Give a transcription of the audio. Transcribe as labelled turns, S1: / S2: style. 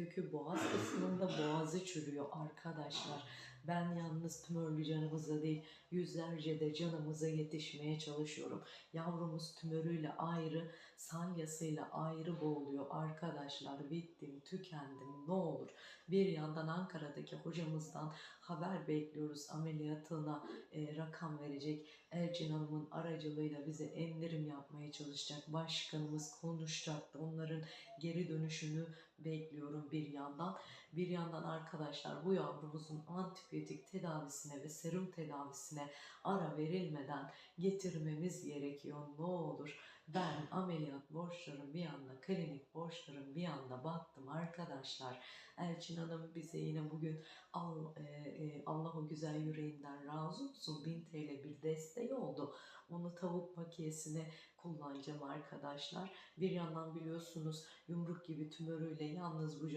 S1: kökü boğaz kısmında boğazı çürüyor arkadaşlar. Ben yalnız tümörlü canımıza değil yüzlerce de canımıza yetişmeye çalışıyorum. Yavrumuz tümörüyle ayrı, salyasıyla ayrı boğuluyor arkadaşlar. Bittim, tükendim ne olur. Bir yandan Ankara'daki hocamızdan haber bekliyoruz ameliyatına e, rakam verecek. Elçin Hanım'ın aracılığıyla bize endirim yapmaya çalışacak. Başkanımız konuşacaktı. Onların geri dönüşünü bekliyorum bir yandan. Bir yandan arkadaşlar bu yavrumuzun antibiyotik tedavisine ve serum tedavisine ara verilmeden getirmemiz gerekiyor. Ne olur ben ameliyat borçlarım bir yanda, klinik borçlarım bir yanda baktım arkadaşlar. Elçin Hanım bize yine bugün Al, e, e, Allah o güzel yüreğinden razı olsun 1000 TL bir desteği oldu. Onu tavuk makiyesine kullanacağım arkadaşlar. Bir yandan biliyorsunuz yumruk gibi tümörüyle yalnız bu